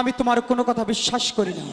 আমি তোমার কোনো কথা বিশ্বাস করি না।